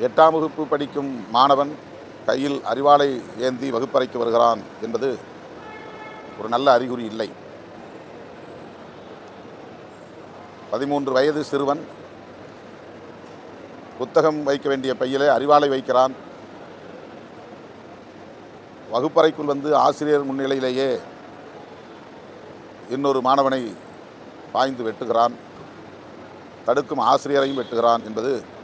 எட்டாம் வகுப்பு படிக்கும் மாணவன் கையில் அறிவாளை ஏந்தி வகுப்பறைக்கு வருகிறான் என்பது ஒரு நல்ல அறிகுறி இல்லை. பதிமூன்று வயது சிறுவன் புத்தகம் வைக்க வேண்டிய பையிலே அறிவாளை வைக்கிறான். வகுப்பறைக்குள் வந்து ஆசிரியர் முன்னிலையிலேயே இன்னொரு மாணவனை பாய்ந்து வெட்டுகிறான். தடுக்கும் ஆசிரியரையும் வெட்டுகிறான் என்பது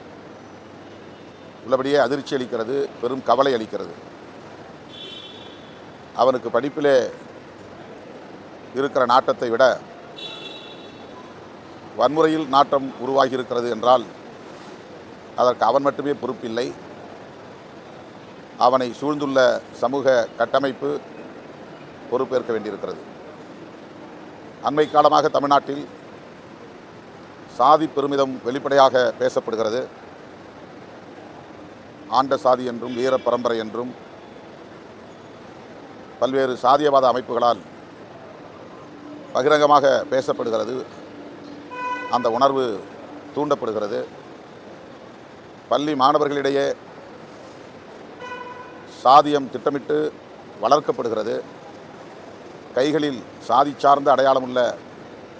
உள்ளபடியே அதிர்ச்சி அளிக்கிறது பெரும் கவலை அளிக்கிறது. அவனுக்கு படிப்பிலே இருக்கிற நாட்டத்தை விட வன்முறையில் நாட்டம் உருவாகி இருக்கிறது என்றால் அதற்கு அவன் மட்டுமே பொறுப்பில்லை. அவனை சூழ்ந்துள்ள சமூக கட்டமைப்பு பொறுப்பேற்க வேண்டியிருக்கிறது. அண்மை காலமாக தமிழ்நாட்டில் சாதி பெருமிதம் வெளிப்படையாக பேசப்படுகிறது. ஆண்ட சாதி என்றும் வீர பரம்பரை என்றும் பல்வேறு சாதியவாத அமைப்புகளால் பகிரங்கமாக பேசப்படுகிறது. அந்த உணர்வு தூண்டப்படுகிறது. பள்ளி மாணவர்களிடையே சாதியம் திட்டமிட்டு வளர்க்கப்படுகிறது. கைகளில் சாதி சார்ந்த அடையாளமுள்ள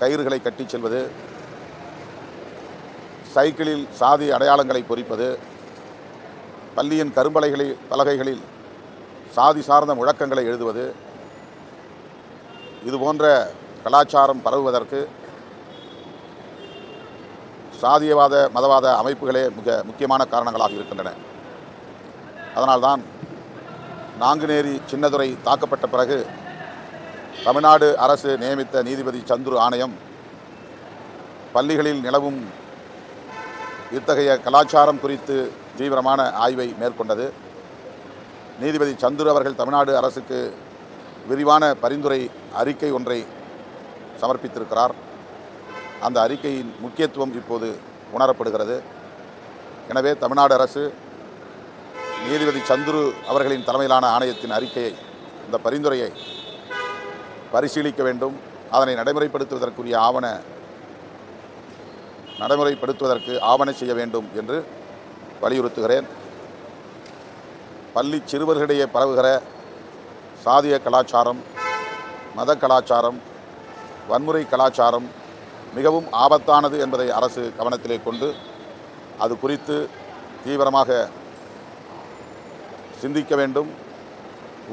கயிறுகளை கட்டிச் செல்வது. சைக்கிளில் சாதி அடையாளங்களை பொறிப்பது. பள்ளியின் கரும்பலைகளில் பலகைகளில் சாதி சார்ந்த முழக்கங்களை எழுதுவது இது போன்ற கலாச்சாரம் பரவுவதற்கு சாதியவாத மதவாத அமைப்புகளே மிக முக்கியமான காரணங்களாக இருக்கின்றன. அதனால்தான் நாங்குநேரி சின்னதுரை தாக்கப்பட்ட பிறகு தமிழ்நாடு அரசு நியமித்த நீதிபதி சந்துரு ஆணையம் பள்ளிகளில் நிலவும் இத்தகைய கலாச்சாரம் குறித்து தீவிரமான ஆய்வை மேற்கொண்டது. நீதிபதி சந்துரு அவர்கள் தமிழ்நாடு அரசுக்கு விரிவான பரிந்துரை அறிக்கை ஒன்றை சமர்ப்பித்திருக்கிறார். அந்த அறிக்கையின் முக்கியத்துவம் இப்போது உணரப்படுகிறது. எனவே தமிழ்நாடு அரசு நீதிபதி சந்துரு அவர்களின் தலைமையிலான ஆணையத்தின் அறிக்கையை இந்த பரிந்துரையை பரிசீலிக்க வேண்டும். அதனை நடைமுறைப்படுத்துவதற்குரிய ஆவண நடைமுறைப்படுத்துவதற்கு ஆவண செய்ய வேண்டும் என்று வலியுறுத்துகிறேன். பள்ளி சிறுவர்களிடையே பரவுகிற சாதிய கலாச்சாரம் மத கலாச்சாரம் வன்முறை கலாச்சாரம் மிகவும் ஆபத்தானது என்பதை அரசு கவனத்திலே கொண்டு அது குறித்து தீவிரமாக சிந்திக்க வேண்டும்.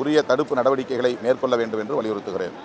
உரிய தடுப்பு நடவடிக்கைகளை மேற்கொள்ள வேண்டும் என்று வலியுறுத்துகிறேன்.